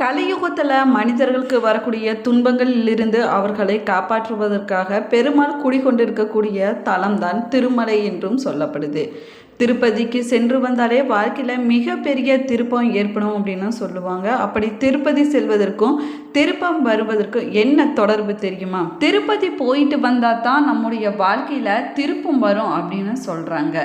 கலியுகத்தில் மனிதர்களுக்கு வரக்கூடிய துன்பங்களிலிருந்து அவர்களை காப்பாற்றுவதற்காக பெருமாள் குடிகொண்டிருக்கக்கூடிய தலம்தான் திருமலை என்றும் சொல்லப்படுது. திருப்பதிக்கு சென்று வந்தாலே வாழ்க்கையில் மிகப்பெரிய திருப்பம் ஏற்படும் அப்படின்னு சொல்லுவாங்க. அப்படி திருப்பதி செல்வதற்கும் திருப்பம் வருவதற்கு என்ன தொடர்பு தெரியுமா? திருப்பதி போயிட்டு வந்தால் தான் நம்முடைய வாழ்க்கையில் திருப்பம் வரும் அப்படின்னு சொல்கிறாங்க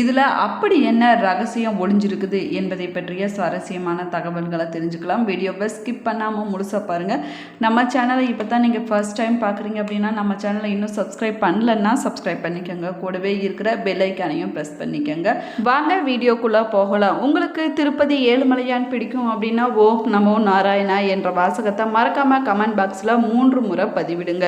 இதில் அப்படி என்ன ரகசியம் ஒளிஞ்சிருக்குது என்பதை பற்றிய சுவாரஸ்யமான தகவல்களை தெரிஞ்சுக்கலாம். வீடியோவை ஸ்கிப் பண்ணாமல் முழுசாக பாருங்கள் நம்ம சேனலை இப்போ தான் நீங்கள் ஃபர்ஸ்ட் டைம் பார்க்குறீங்க அப்படின்னா நம்ம சேனலை இன்னும் சப்ஸ்கிரைப் பண்ணலன்னா சப்ஸ்கிரைப் பண்ணிக்கோங்க. கூடவே இருக்கிற பெல்லைக்கானையும் ப்ரெஸ் பண்ணிக்கோங்க. வாங்க வீடியோக்குள்ளே போகலாம். உங்களுக்கு திருப்பதி ஏழுமலையான் பிடிக்கும் அப்படின்னா ஓ நமோ நாராயணா என்ற வாசகத்தை மறக்காமல் கமெண்ட் பாக்ஸில் மூன்று முறை பதிவிடுங்க.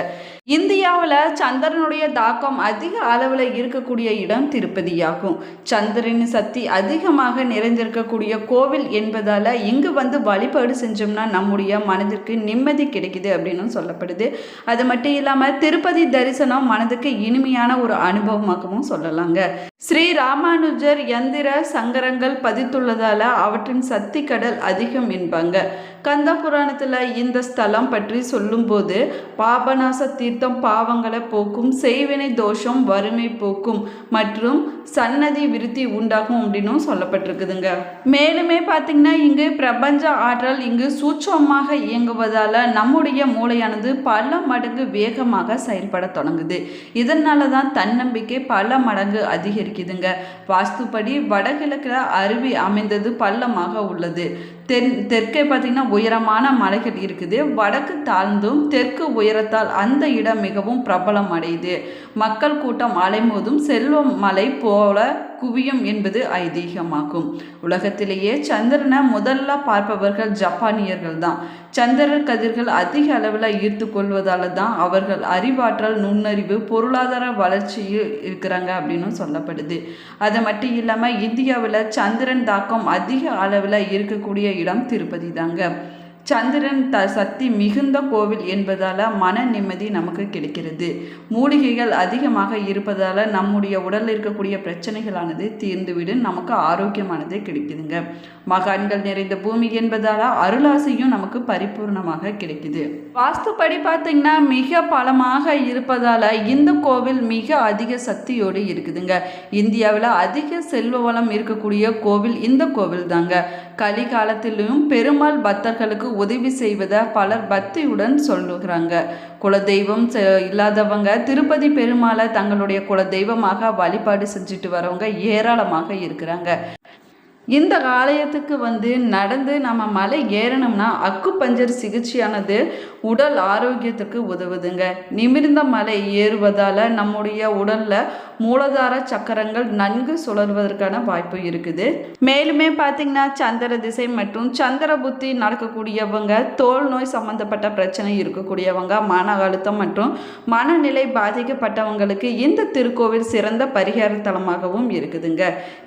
இந்தியாவில் சந்திரனுடைய தாக்கம் அதிக அளவில் இருக்கக்கூடிய இடம் திருப்பதியாகும். சந்திரனின் சக்தி அதிகமாக நிறைந்திருக்கக்கூடிய கோவில் என்பதால் இங்கு வந்து வழிபாடு செஞ்சோம்னா நம்முடைய மனதிற்கு நிம்மதி கிடைக்குது அப்படின்னு சொல்லப்படுது. அது மட்டும் இல்லாமல் திருப்பதி தரிசனம் மனதுக்கு இனிமையான ஒரு அனுபவமாகவும் சொல்லலாங்க. ஸ்ரீ ராமானுஜர் எந்திர சங்கரங்கள் பதித்துள்ளதால் அவற்றின் சக்தி கடல் அதிகம் என்பாங்க. கந்த புராணத்தில் இந்த ஸ்தலம் பற்றி சொல்லும்போது பாபநாச தீர்த்தம் பாவங்களை போக்கும் செய்வினை தோஷம் வறுமை போக்கும் மற்றும் சன்னதி விருத்தி உண்டாகும் அப்படின்னும் சொல்லப்பட்டிருக்குதுங்க. மேலுமே பார்த்தீங்கன்னா இங்கு பிரபஞ்ச ஆற்றல் இங்கு சூட்சமாக இயங்குவதால் நம்முடைய மூளையானது பல மடங்கு வேகமாக செயல்பட தொடங்குது. இதனால தான் தன்னம்பிக்கை பல மடங்கு அதிகரிக்குதுங்க. வாஸ்துப்படி வடகிழக்கில் அருவி அமைந்தது பள்ளமாக உள்ளது. தென் தெற்கே பார்த்தீங்கன்னா உயரமான மலைகள் இருக்குது. வடக்கு தாழ்ந்தும் தெற்கு உயரத்தால் அந்த இடம் மிகவும் பிரபலம் அடையுது. மக்கள் கூட்டம் அலைமோதும் செல்வம் மலை போ போல குவியும் என்பது ஐதீகமாகும். உலகத்திலேயே சந்திரனை முதல்ல பார்ப்பவர்கள் ஜப்பானியர்கள் தான் சந்திரன் கதிர்கள் அதிக அளவில் ஈர்த்து கொள்வதால தான் அவர்கள் அறிவாற்றல் நுண்ணறிவு பொருளாதார வளர்ச்சியில் இருக்கிறாங்க அப்படின்னு சொல்லப்படுது. அது மட்டும் இல்லாமல் இந்தியாவில் சந்திரன் தாக்கம் அதிக அளவில் இருக்கக்கூடிய இடம் திருப்பதி தாங்க சந்திரன் த சக்தி மிகுந்த கோவில் என்பதால் மன நிம்மதி நமக்கு கிடைக்கிறது. மூலிகைகள் அதிகமாக இருப்பதால் நம்முடைய உடலில் இருக்கக்கூடிய பிரச்சனைகளானது தீர்ந்துவிடும். நமக்கு ஆரோக்கியமானது கிடைக்குதுங்க. மகான்கள் நிறைந்த பூமி என்பதால் அருளாசையும் நமக்கு பரிபூர்ணமாக கிடைக்குது. வாஸ்துப்படி பார்த்தீங்கன்னா மிக பலமாக இருப்பதால் இந்த கோவில் மிக அதிக சக்தியோடு இருக்குதுங்க. இந்தியாவில் அதிக செல்வ வளம் இருக்கக்கூடிய கோவில் இந்த கோவில் தாங்க கலிகாலத்திலும் பெருமாள் பக்தர்களுக்கு உதவி செய்வதை பலர் பக்தியுடன் சொல்லுகிறாங்க. குலதெய்வம் இல்லாதவங்க திருப்பதி பெருமாளை தங்களுடைய குலதெய்வமாக வழிபாடு செஞ்சுட்டு வரவங்க ஏராளமாக இருக்கிறாங்க. இந்த ஆலயத்துக்கு வந்து நடந்து நம்ம மலை ஏறணும்னா அக்கு பஞ்சர் சிகிச்சையானது உடல் ஆரோக்கியத்துக்கு உதவுதுங்க. நிமிர்ந்த மலை ஏறுவதால் நம்முடைய உடலில் மூலதார சக்கரங்கள் நன்கு சுழல்வதற்கான வாய்ப்பு இருக்குது. மேலுமே பார்த்திங்கன்னா சந்திர திசை மற்றும் சந்திர புத்தி நடக்கக்கூடியவங்க தோல் நோய் சம்மந்தப்பட்ட பிரச்சனை இருக்கக்கூடியவங்க மன அழுத்தம் மற்றும் மனநிலை பாதிக்கப்பட்டவங்களுக்கு இந்த திருக்கோவில் சிறந்த பரிகார தலமாகவும் இருக்குதுங்க.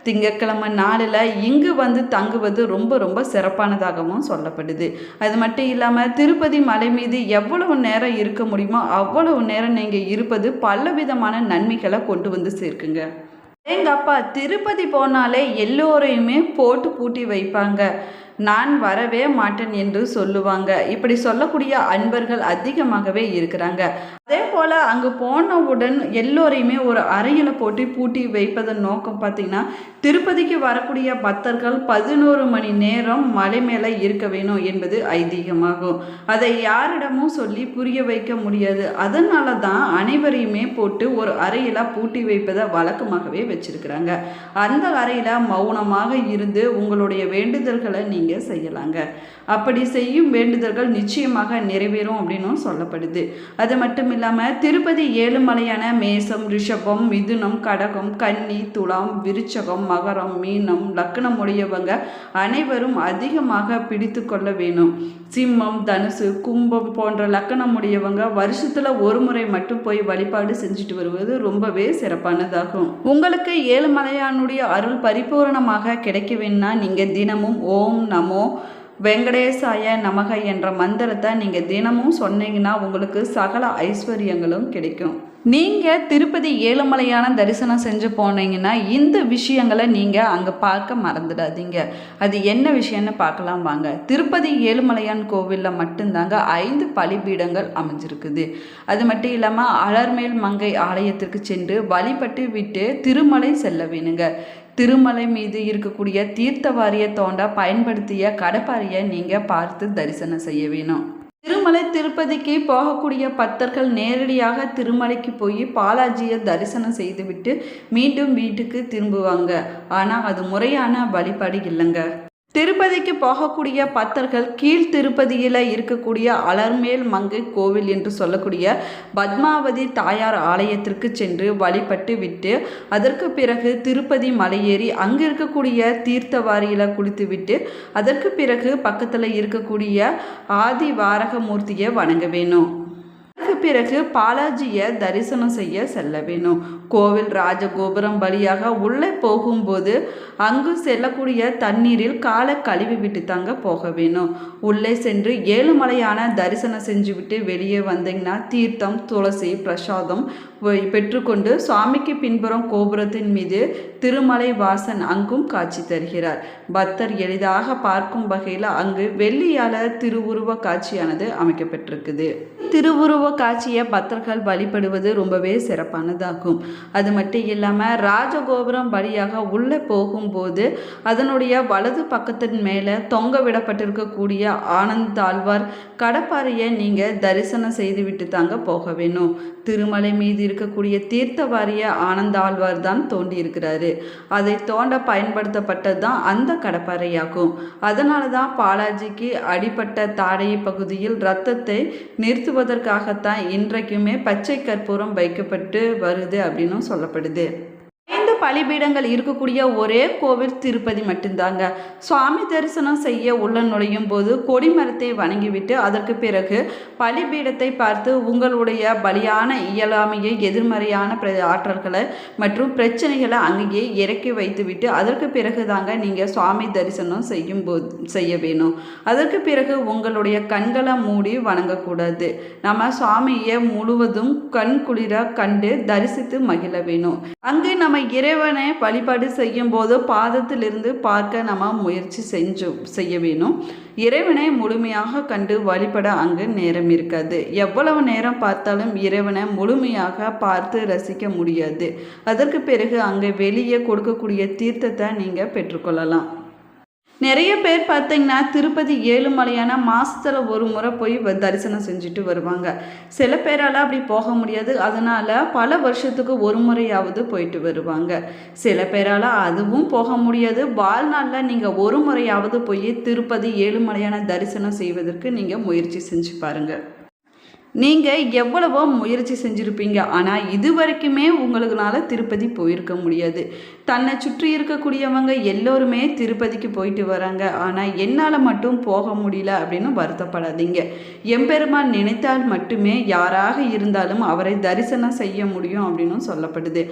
திங்கட்கிழமை நாளில் இங்கு வந்து தங்குவது ரொம்ப ரொம்ப சிறப்பானதாகவும் சொல்லப்படுது. அது மட்டும் இல்லாமல் திருப்பதி மலை மீது எவ்வளவு நேரம் இருக்க முடியுமோ அவ்வளவு நேரம் நீங்கள் இருப்பது பல விதமான நன்மைகளை கொண்டு வந்து சேர்க்குங்க. எங்கள் அப்பா திருப்பதி போனாலே எல்லோரையுமே போட்டு பூட்டி வைப்பாங்க. நான் வரவே மாட்டேன் என்று சொல்லுவாங்க. இப்படி சொல்லக்கூடிய அன்பர்கள் அதிகமாகவே இருக்கிறாங்க. அதே போல் அங்கே போனவுடன் எல்லோரையுமே ஒரு அறையில் போட்டு பூட்டி வைப்பதன் நோக்கம் பார்த்திங்கன்னா திருப்பதிக்கு வரக்கூடிய பக்தர்கள் பதினோரு மணி நேரம் மலை மேலே இருக்க வேணும் என்பது ஐதீகமாகும். அதை யாரிடமும் சொல்லி புரிய வைக்க முடியாது. அதனால தான் அனைவரையுமே போட்டு ஒரு அறையில் பூட்டி வைப்பதை வழக்கமாகவே வச்சுருக்கிறாங்க. அந்த அறையில் மௌனமாக இருந்து உங்களுடைய வேண்டுதல்களை நீங்கள் செய்யலாங்க. அப்படி செய்யும் வேண்டுதல்கள் நிச்சயமாக நிறைவேறும் அப்படின்னும் சொல்லப்படுது. அது மட்டும் இல்லாமல் திருப்பதி ஏழுமலையான மேசம் ரிஷபம் மிதுனம் கடகம் கன்னி துலாம் விருச்சகம் மகரம் மீனம் லக்னம் உடையவங்க அனைவரும் அதிகமாக பிடித்து கொள்ள வேணும். சிம்மம் தனுசு கும்பம் போன்ற லக்கணம் உடையவங்க வருஷத்தில் ஒரு முறை மட்டும் போய் வழிபாடு செஞ்சுட்டு வருவது ரொம்பவே சிறப்பானதாகும். உங்களுக்கு ஏழுமலையானுடைய அருள் பரிபூரணமாக கிடைக்க வேணும்னா நீங்கள் தினமும் ஓம் நமோ வெங்கடேசாய நமக என்ற மந்திரத்தை நீங்கள் தினமும் சொன்னீங்கன்னா உங்களுக்கு சகல ஐஸ்வர்யங்களும் கிடைக்கும். நீங்கள் திருப்பதி ஏழுமலையான தரிசனம் செஞ்சு போனீங்கன்னா இந்த விஷயங்களை நீங்கள் அங்கே பார்க்க மறந்துடாதீங்க. அது என்ன விஷயம்னு பார்க்கலாம் வாங்க. திருப்பதி ஏழுமலையான் கோவிலில் மட்டும்தாங்க ஐந்து பலிபீடங்கள் அமைஞ்சிருக்குது. அது மட்டும் இல்லாமல் அலர்மேல் மங்கை ஆலயத்திற்கு சென்று வழிபட்டு விட்டு திருமலை செல்ல வேணுங்க. திருமலை மீது இருக்கக்கூடிய தீர்த்த வாரிய தோண்ட பயன்படுத்திய கடப்பாரியை நீங்கள் பார்த்து தரிசனம் செய்ய வேணும். திருமலை திருப்பதிக்கு போகக்கூடிய பக்தர்கள் நேரடியாக திருமலைக்கு போய் பாலாஜியை தரிசனம் செய்துவிட்டு மீண்டும் வீட்டுக்கு திரும்புவாங்க. ஆனால் அது முறையான வழிபாடு இல்லைங்க. திருப்பதிக்கு போகக்கூடிய பக்தர்கள் கீழ் திருப்பதியில் இருக்கக்கூடிய அலர்மேல் மங்கை கோவில் என்று சொல்லக்கூடிய பத்மாவதி தாயார் ஆலயத்திற்கு சென்று வழிபட்டு விட்டு அதற்கு பிறகு திருப்பதி மலையேறி அங்கே இருக்கக்கூடிய தீர்த்தவாரியில் குளித்து விட்டு அதற்கு பிறகு பக்கத்தில் இருக்கக்கூடிய ஆதி வாரகமூர்த்தியை வணங்க வேணும். பிறகு பாலாஜியை தரிசனம் செய்ய செல்ல வேணும். கோவில் ராஜகோபுரம் வழியாக உள்ளே போகும்போது அங்கு செல்லக்கூடிய தண்ணீரில் காலை கழுவி விட்டு தாங்க போக வேணும். உள்ளே சென்று ஏழுமலையான தரிசனம் செஞ்சுவிட்டு வெளியே வந்தீங்கன்னா தீர்த்தம் துளசி பிரசாதம் பெற்றுக்கொண்டு சுவாமிக்கு பின்புறம் கோபுரத்தின் மீது திருமலை வாசன் அங்கும் காட்சி தருகிறார். பக்தர் எளிதாக பார்க்கும் வகையில் அங்கு வெள்ளியால திருவுருவ காட்சியானது அமைக்கப்பட்டிருக்குது. திருவுருவ காட்சியை பக்தர்கள் வழிபடுவது ரொம்பவே சிறப்பானதாகும். அது மட்டும் இல்லாமல் ராஜகோபுரம் வழியாக உள்ளே போகும்போது அதனுடைய வலது பக்கத்தின் மேலே தொங்க விடப்பட்டிருக்கக்கூடிய ஆனந்த் ஆழ்வார் கடப்பாறையை நீங்கள் தரிசனம் செய்துவிட்டு தாங்க போக வேணும். திருமலை மீது இருக்கக்கூடிய தீர்த்தவாரிய ஆனந்த ஆழ்வார் தான் தோண்டி இருக்கிறாரு அதை தோண்ட பயன்படுத்தப்பட்டது தான் அந்த கடப்பாறையாகும். அதனால தான் பாலாஜிக்கு அடிப்பட்ட தாடை பகுதியில் ரத்தத்தை நிறுத்துவதற்காகத்தான் இன்றைக்குமே பச்சை கற்பூரம் வைக்கப்பட்டு வருது அப்படின்னும் சொல்லப்படுது. பலிபீடங்கள் இருக்கக்கூடிய ஒரே கோவில் திருப்பதி மட்டும்தாங்க. சுவாமி தரிசனம் செய்ய உள்ள நுழையும் போது கொடிமரத்தை வணங்கிவிட்டு அதற்கு பிறகு பலிபீடத்தை பார்த்து உங்களுடைய பலியான இயலாமையை எதிர்மறையான ஆற்றல்களை மற்றும் பிரச்சனைகளை அங்கேயே இறக்கி வைத்துவிட்டு அதற்கு பிறகு தாங்க நீங்கள் சுவாமி தரிசனம் செய்யும் போது செய்ய வேணும். அதற்கு பிறகு உங்களுடைய கண்களை மூடி வணங்கக்கூடாது. நம்ம சுவாமியை முழுவதும் கண் குளிர கண்டு தரிசித்து மகிழ வேணும். அங்கு நம்ம இறைவனை வழிபாடு செய்யும்போது பாதத்திலிருந்து பார்க்க நம்ம முயற்சி செஞ்சு செய்ய வேணும். இறைவனை முழுமையாக கண்டு வழிபட அங்கு நேரம் இருக்காது. எவ்வளவு நேரம் பார்த்தாலும் இறைவனை முழுமையாக பார்த்து ரசிக்க முடியாது. அதற்கு பிறகு அங்கே வெளியே கொடுக்கக்கூடிய தீர்த்தத்தை நீங்கள் பெற்றுக்கொள்ளலாம். நிறைய பேர் பார்த்தீங்கன்னா திருப்பதி ஏழுமலையான மாதத்தில் ஒரு முறை போய் தரிசனம் செஞ்சுட்டு வருவாங்க. சில பேரால் அப்படி போக முடியாது. அதனால் பல வருஷத்துக்கு ஒரு முறையாவது போயிட்டு வருவாங்க. சில பேரால் அதுவும் போக முடியாது. வாழ்நாளில் நீங்கள் ஒரு முறையாவது போய் திருப்பதி ஏழுமலையான தரிசனம் செய்வதற்கு நீங்கள் முயற்சி செஞ்சு பாருங்கள் நீங்கள் எவ்வளவோ முயற்சி செஞ்சுருப்பீங்க. ஆனால் இது வரைக்குமே உங்களுக்குனால திருப்பதி போயிருக்க முடியாது. தன்னை சுற்றி இருக்கக்கூடியவங்க எல்லோருமே திருப்பதிக்கு போயிட்டு வராங்க. ஆனால் என்னால் மட்டும் போக முடியல அப்படின்னு வருத்தப்படாதீங்க. எம்பெருமான் நினைத்தால் மட்டுமே யாராக இருந்தாலும் அவரை தரிசனம் செய்ய முடியும் அப்படின்னு சொல்லப்படுது.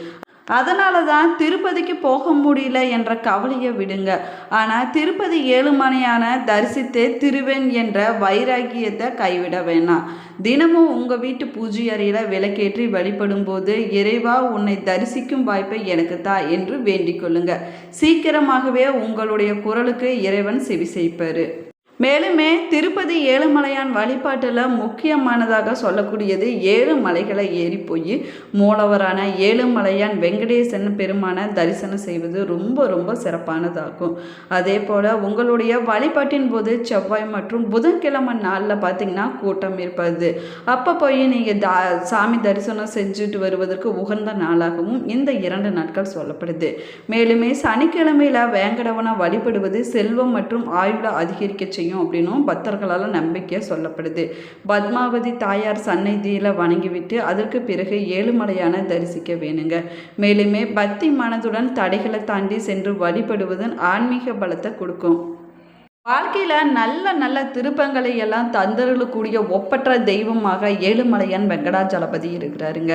அதனால தான் திருப்பதிக்கு போக முடியல என்ற கவலையை விடுங்க. ஆனால் திருப்பதி ஏழுமனையான தரிசித்து திருவேன் என்ற வைராகியத்தை கைவிட வேணாம். தினமும் உங்கள் வீட்டு பூஜை அறையில் விளக்கேற்றி வழிபடும் போது இறைவா உன்னை தரிசிக்கும் வாய்ப்பை எனக்கு தா என்று வேண்டிக் கொள்ளுங்க. சீக்கிரமாகவே உங்களுடைய குரலுக்கு இறைவன் செவி செய்ப்பார் மேலுமே திருப்பதி ஏழுமலையான் வழிபாட்டில் முக்கியமானதாக சொல்லக்கூடியது ஏழு மலைகளை ஏறி போய் மூலவரான ஏழுமலையான் வெங்கடேசன் பெருமான தரிசனம் செய்வது ரொம்ப ரொம்ப சிறப்பானதாகும். அதே போல் உங்களுடைய வழிபாட்டின் போது செவ்வாய் மற்றும் புதன்கிழமை நாளில் பார்த்தீங்கன்னா கூட்டம் இருப்பது. அப்போ போய் நீங்கள் தா சாமி தரிசனம் செஞ்சுட்டு வருவதற்கு உகந்த நாளாகவும் இந்த இரண்டு நாட்கள் சொல்லப்படுது. மேலுமே சனிக்கிழமையில் வேங்கடவனை வழிபடுவது செல்வம் மற்றும் ஆயுள அதிகரிக்க செய்யும் செய்யும் அப்படின்னும் பக்தர்களால் நம்பிக்கை சொல்லப்படுது. பத்மாவதி தாயார் சந்நிதியில் வணங்கிவிட்டு அதற்கு பிறகு ஏழுமலையான தரிசிக்க வேணுங்க. மேலுமே பக்தி மனதுடன் தடைகளை தாண்டி சென்று வழிபடுவதன் ஆன்மீக பலத்தை கொடுக்கும். வாழ்க்கையில் நல்ல நல்ல திருப்பங்களை எல்லாம் தந்தருளக்கூடிய ஒப்பற்ற தெய்வமாக ஏழுமலையான் வெங்கடாஜலபதி இருக்கிறாருங்க.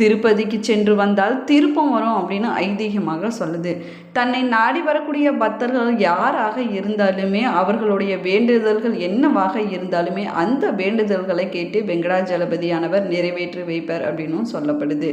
திருப்பதிக்கு சென்று வந்தால் திருப்பம் வரும் அப்படின்னு ஐதீகமாக சொல்லுது. தன்னை நாடி வரக்கூடிய பக்தர்கள் யாராக இருந்தாலுமே அவர்களுடைய வேண்டுதல்கள் என்னவாக இருந்தாலுமே அந்த வேண்டுதல்களை கேட்டு வெங்கடாஜலபதியானவர் நிறைவேற்றி வைப்பார் அப்படின்னும் சொல்லப்படுது.